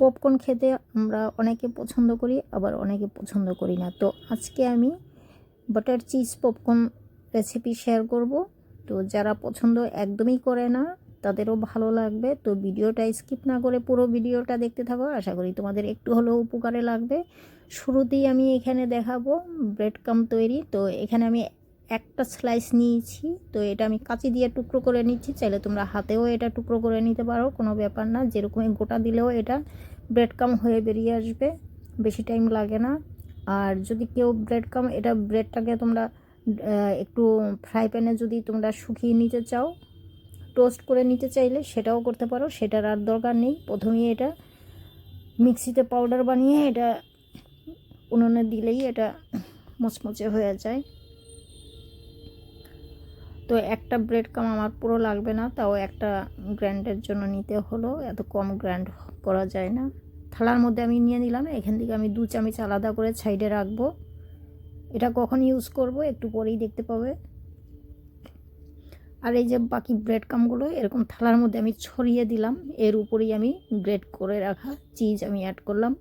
Popcorn খেতে আমরা অনেকে পছন্দ করি, আবার অনেকে পছন্দ করি না। তো আজকে আমি butter cheese popcorn recipe share করব। তো যারা পছন্দ একদমই করে না, তাদেরও ভালো লাগবে। তো ভিডিওটা স্কিপ না করে পুরো ভিডিওটা দেখতে থাকো। আশা করি তোমাদের একটু হলেও উপকারে লাগবে। শুরুতেই আমি এখানে দেখাবো ব্রেড কাম তৈরি। তো এখানে আমি একটা স্লাইস নিয়েছি, তো এটা আমি কাঁচি দিয়ে টুকরো করে নিচ্ছি। চাইলে তোমরা হাতেও এটা টুকরো করে নিতে পারো, কোনো ব্যাপার না। যেরকম গোটা দিলেও এটা ব্রেড কাম হয়ে বেরিয়ে আসবে, বেশি টাইম লাগে না। আর যদি কেউ ব্রেড কাম এটা ব্রেডটাকে তোমরা একটু ফ্রাই প্যানে যদি তোমরা শুকিয়ে নিতে চাও টোস্ট করে নিতে চাইলে সেটাও করতে পারো, সেটার আর দরকার নেই। প্রথমেই এটা মিক্সিতে পাউডার বানিয়ে এটা উনুনে দিলেই এটা মচমচে হয়ে যায়। তো একটা ব্রেড কাম আমার পুরো লাগবে না, তাও একটা গ্র্যান্ডের জন্য নিতে হলো। এত কম গ্র্যান্ড করা যায় না। থালার মধ্যে আমি নিয়ে নিলাম, এখান থেকে আমি দু চামচ আলাদা করে সাইডে রাখব। এটা কখন ইউজ করব একটু পরেই দেখতে পাবে। আর এই যে বাকি ব্রেড কামগুলো এরকম থালার মধ্যে আমি ছড়িয়ে দিলাম। এর উপরেই আমি গ্রেড করে রাখা চিজ আমি অ্যাড করলাম।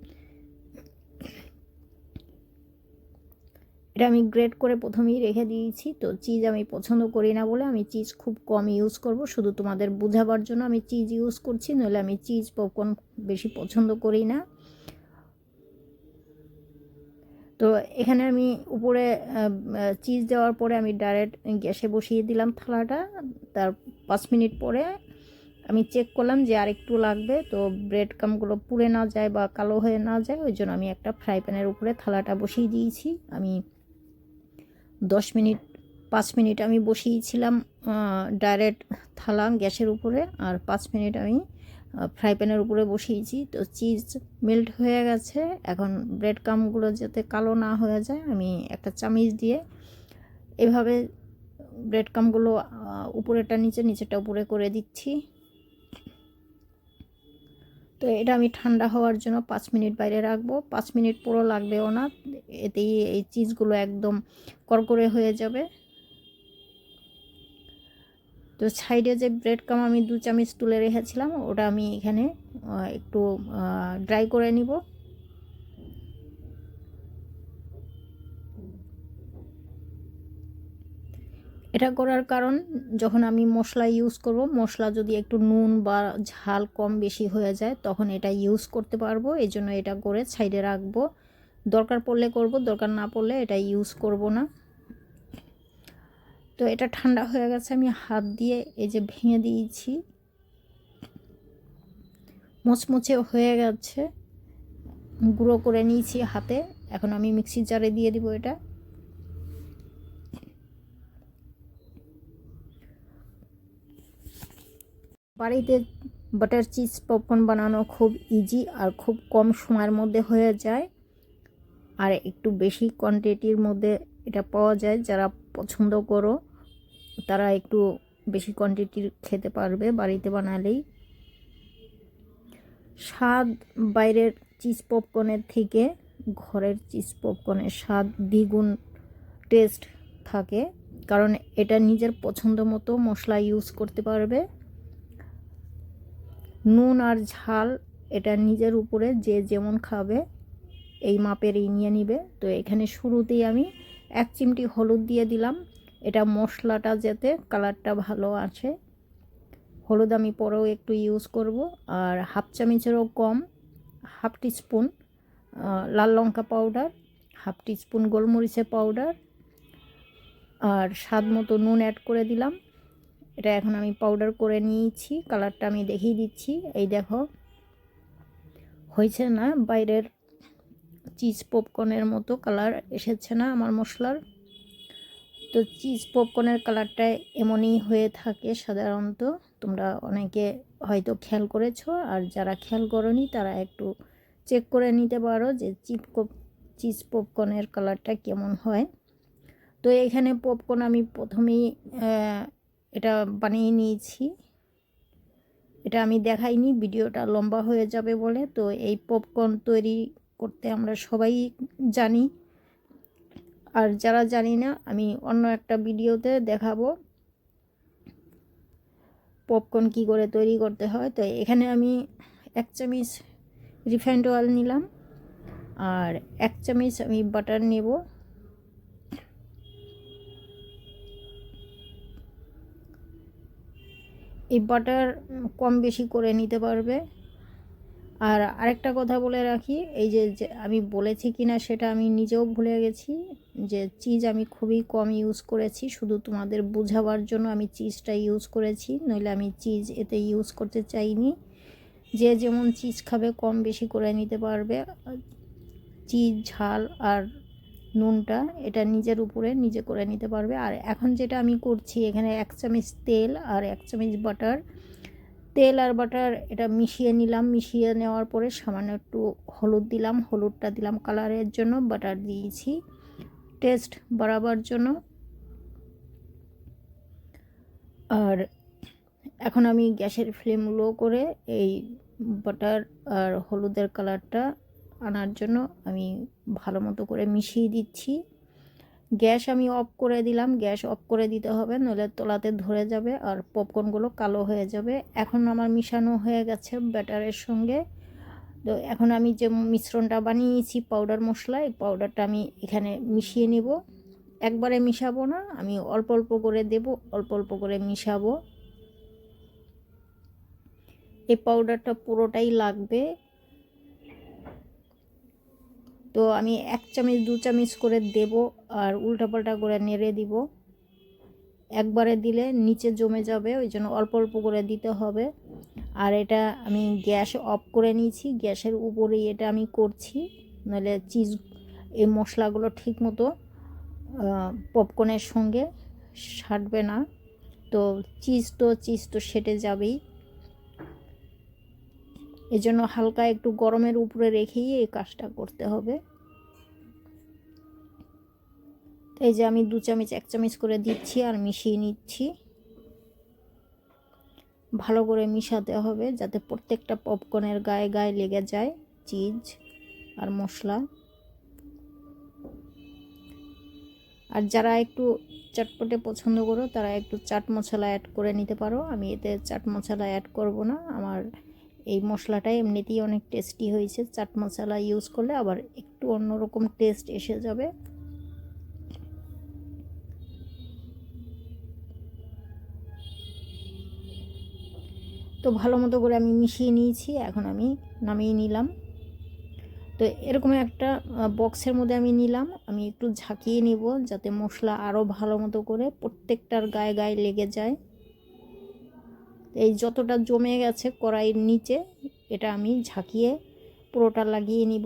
এটা আমি গ্রেড করে প্রথমেই রেখে দিয়েছি, তো চিজ আমি পছন্দ করি না বলে আমি চিজ খুব কম ইউজ করব। শুধু তোমাদের বোঝাবার জন্য আমি চিজ ইউজ করছি, নইলে আমি চিজ পপকর্ন বেশি পছন্দ করি না। তো এখানে আমি উপরে চিজ দেওয়ার পরে আমি ডাইরেক্ট গ্যাসে বসিয়ে দিলাম থালাটা। তার পাঁচ মিনিট পরে আমি চেক করলাম যে আর একটু লাগবে, তো ব্রেড কামগুলো পুড়ে না যায় বা কালো হয়ে না যায়, ওই জন্য আমি একটা ফ্রাই প্যানের উপরে থালাটা বসিয়ে দিয়েছি। আমি দশ মিনিট, পাঁচ মিনিট আমি বসিয়েছিলাম ডাইরেক্ট থালা গ্যাসের উপরে আর পাঁচ মিনিট আমি ফ্রাই প্যানের উপরে বসিয়েছি। তো চিজ মেল্ট হয়ে গেছে। এখন ব্রেড কামগুলো যাতে কালো না হয়ে যায়, আমি একটা চামিচ দিয়ে এভাবে ব্রেড কামগুলো উপরেটা নিচে নিচেটা উপরে করে দিচ্ছি। তো এটা আমি ঠান্ডা হওয়ার জন্য পাঁচ মিনিট বাইরে রাখব। পাঁচ মিনিট পুরো লাগবেও না। এতেই এই চিজগুলো একদম করকরে হয়ে যাবে। তো সাইডে যে ব্রেড কাম আমি দু চামচ তুলে রেখেছিলাম, ওটা আমি এখানে একটু ড্রাই করে নিব। এটা করার কারণ যখন আমি মশলা ইউজ করব, মশলা যদি একটু নুন বা ঝাল কম বেশি হয়ে যায়, তখন এটা ইউজ করতে পারব। এই জন্য এটা করে সাইডে রাখব। দরকার পড়লে করব, দরকার না পড়লে এটা ইউজ করব না। তো এটা ঠান্ডা হয়ে গেছে, আমি হাত দিয়ে এই যে ভেঙে দিয়েছি। মুচমুচে হয়ে গেছে। গুঁড়ো করে নিয়েছি হাতে। এখন আমি মিক্সির জারে দিয়ে দিব এটা। বাড়িতে বাটার চিজ, পপকর্ন বানানো খুব ইজি আর খুব কম সময়ের মধ্যে হয়ে যায়। আর একটু বেশি কোয়ান্টিটির মধ্যে এটা পাওয়া যায়, যারা পছন্দ করো, তারা একটু বেশি কোয়ান্টিটির খেতে পারবে বাড়িতে বানালেই। স্বাদ বাইরের চিজ, পপকর্নের থেকে ঘরের চিজ, পপকর্নের স্বাদ দ্বিগুণ টেস্ট থাকে, কারণ এটা নিজের পছন্দ মতো মশলা ইউজ করতে পারবে। নুন আর ঝাল, এটা নিজের উপরে যে যেমন খাবে, এই মাপেরই নিয়ে নিবে। তো এখানে শুরুতেই আমি এক চিমটি হলুদ দিয়ে দিলাম। এটা মশলাটা যাতে কালারটা ভালো আছে হলুদ আমি পরেও একটু ইউজ করব। আর হাফ চামচেরও কম, হাফ টিস্পুন লাল লঙ্কা পাউডার, হাফ টিস্পুন গোলমরিচের পাউডার, আর স্বাদ মতো নুন অ্যাড করে দিলাম। এটা এখন আমি পাউডার করে নিয়েছি কালারটা আমি দেখিয়ে দিচ্ছি। এই দেখো, হয়েছে না বাইরের চিজ পপকর্নের মতো কালার এসেছে না আমার মশলার? তো চিজ পপকর্নের কালারটা এমনই হয়ে থাকে সাধারণত। তোমরা অনেকে হয়তো খেয়াল করেছ, আর যারা খেয়াল করনি তারা একটু চেক করে নিতে পারো যে চিপ চিজ পপকর্নের কালারটা কেমন হয়। তো এখানে পপকর্ন আমি প্রথমেই এটা বানিয়ে নিয়েছি। এটা আমি দেখাইনি, ভিডিওটা লম্বা হয়ে যাবে বলে। তো এই পপকর্ন তৈরি করতে আমরা সবাই জানি। আর যারা জানি না, আমি অন্য একটা ভিডিওতে দেখাবো। পপকর্ন কি করে তৈরি করতে হয়। তো এখানে আমি এক চামচ রিফাইন্ড অয়েল নিলাম। আর এক চামচ আমি বাটার নেব। এই বাটার কম বেশি করে নিতে পারবে। আর আরেকটা কথা বলে রাখি, এই যে আমি বলেছি কি না সেটা আমি নিজেও ভুলে গেছি, যে চিজ আমি খুবই কম ইউজ করেছি, শুধু তোমাদের বোঝাবার জন্য আমি চিজটা ইউজ করেছি, নইলে আমি চিজ এতে ইউজ করতে চাইনি। যে যেমন চিজ খাবে কম বেশি করে নিতে পারবে চিজ ঝাল আর নুনটা এটা নিজের উপরে নিজে করে নিতে পারবে। আর এখন যেটা আমি করছি, এখানে এক চামচ তেল আর এক চামচ বাটার। তেল আর বাটার এটা মিশিয়ে নিলাম। মিশিয়ে নেওয়ার পরে সামান্য একটু হলুদ দিলাম। হলুদটা দিলাম কালারের জন্য, বাটার দিয়েছি। টেস্ট বাড়াবার জন্য। আর এখন আমি গ্যাসের ফ্লেম লো করে এই বাটার আর হলুদের কালারটা আনার জন্য আমি ভালো মতো করে মিশিয়ে দিচ্ছি। গ্যাস আমি অফ করে দিলাম। গ্যাস অফ করে দিতে হবে, নইলে তোলাতে ধরে যাবে আর পপকর্নগুলো কালো হয়ে যাবে। এখন আমার মিশানো হয়ে গেছে ব্যাটারের সঙ্গে। তো এখন আমি যে মিশ্রণটা বানিয়েছি পাউডার মশলা এই পাউডারটা আমি এখানে মিশিয়ে নেব। একবারে মিশাবো না, আমি অল্প অল্প করে দেব, অল্প অল্প করে মিশাবো। এই পাউডারটা পুরোটাই লাগবে। তো আমি এক চামচ, দু চামচ করে দেব আর উল্টাপাল্টা করে নেড়ে দিব। একবারে দিলে নিচে জমে যাবে, ওই জন্য অল্প অল্প করে দিতে হবে। আর এটা আমি গ্যাস অফ করে নিয়েছি, গ্যাসের উপরেই এটা আমি করছি। নাহলে চিজ, এই মশলাগুলো ঠিক মতো পপকর্নের সঙ্গে সাটবে না। তো চিজ তো চিজ তো সেটে যাবেই। এজন্য হালকা একটু গরমের উপরে রেখেই এই কাজটা করতে হবে। এই যে আমি দু চামচ, এক চামচ করে দিচ্ছি আর মিশিয়ে নিচ্ছি। ভালো করে মিশাতে হবে যাতে প্রত্যেকটা পপকর্নের গায়ে গায়ে লেগে যায় চিজ আর মশলা। আর যারা একটু চটপটে পছন্দ করো, তারা একটু চাট মশলা অ্যাড করে নিতে পারো। আমি এতে চাট মশলা অ্যাড করব না, আমার এই মশলাটা এমনিতেই অনেক টেস্টি হয়েছে। চাট মশলা ইউজ করলে আবার একটু অন্যরকম টেস্ট এসে যাবে। তো ভালো মতো করে আমি মিশিয়ে নিয়েছি, এখন আমি নামিয়ে নিলাম। তো এরকম একটা বক্সের মধ্যে আমি নিলাম। আমি একটু ঝাঁকিয়ে নিব যাতে মশলা আরও ভালো মতো করে প্রত্যেকটার গায়ে গায়ে লেগে যায়। এই যতটা জমে গেছে কড়াইয়ের নিচে, এটা আমি ঝাঁকিয়ে পুরোটা লাগিয়ে নিব।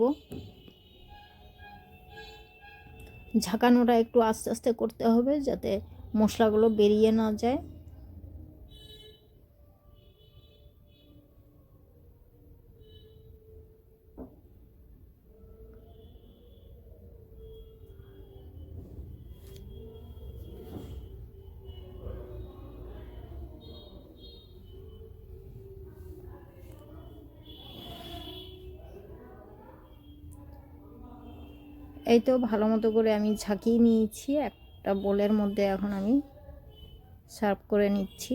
ঝাঁকানোটা একটু আস্তে আস্তে করতে হবে যাতে মশলাগুলো বেরিয়ে না যায়। এই তো ভালো মতো করে আমি ঝাঁকিয়ে নিয়েছি। একটা বোলের মধ্যে এখন আমি সার্ভ করে নিচ্ছি।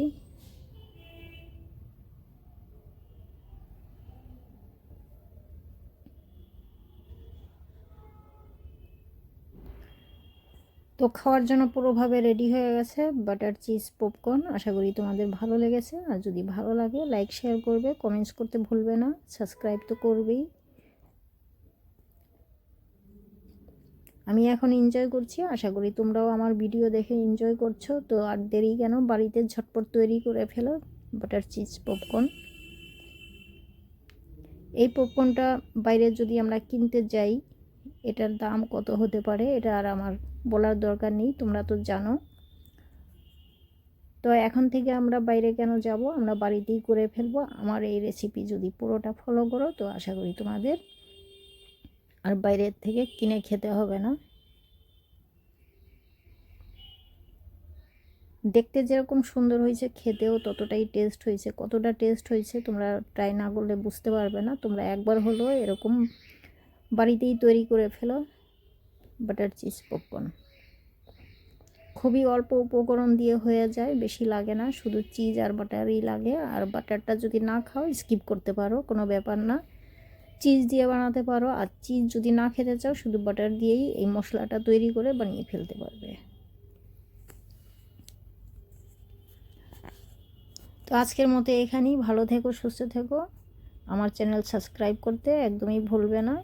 তো খাওয়ার জন্য পুরোভাবে রেডি হয়ে গেছে। বাটার চিজ পপকর্ন আশা করি তোমাদের ভালো লেগেছে। আর যদি ভালো লাগে লাইক শেয়ার করবে কমেন্টস করতে ভুলবে না। সাবস্ক্রাইব তো করবেই। আমি এখন এনজয় করছি, আশা করি তোমরাও আমার ভিডিও দেখে এনজয় করছ। তো আর দেরি কেন? বাড়িতে ঝটপট তৈরি করে ফেলো বাটার চিজ পপকর্ন এই পপকর্নটা বাইরে যদি আমরা কিনতে যাই, এটার দাম কত হতে পারে? এটা আর আমার বলার দরকার নেই, তোমরা তো জানো। তো এখন থেকে আমরা বাইরে কেন যাব? আমরা বাড়িতেই করে ফেলব। আমার এই রেসিপি যদি পুরোটা ফলো করো, তো আশা করি তোমাদের আর বাইরের থেকে কিনে খেতে হবে না। দেখতে যেরকম সুন্দর হয়েছে, খেতেও ততটাই টেস্ট হয়েছে। কতটা টেস্ট হয়েছে তোমরা ট্রাই না করলে বুঝতে পারবে না। তোমরা একবার হলো এরকম বাড়িতেই তৈরি করে ফেলো বাটার চিজ পপকর্ন খুবই অল্প উপকরণ দিয়ে হয়ে যায়, বেশি লাগে না। শুধু চিজ আর বাটারই লাগে। আর বাটারটা যদি না খাও স্কিপ করতে পারো, কোনো ব্যাপার না। চিজ দিয়ে বানাতে পারো। আর চিজ যদি না খেতে চাও, শুধু বাটার দিয়েই এই মশলাটা তৈরি করে বানিয়ে ফেলতে পারবে। তো আজকের মতো এখানেই। ভালো থেকো, সুস্থ থেকো। আমার চ্যানেল সাবস্ক্রাইব করতে একদমই ভুলবে না।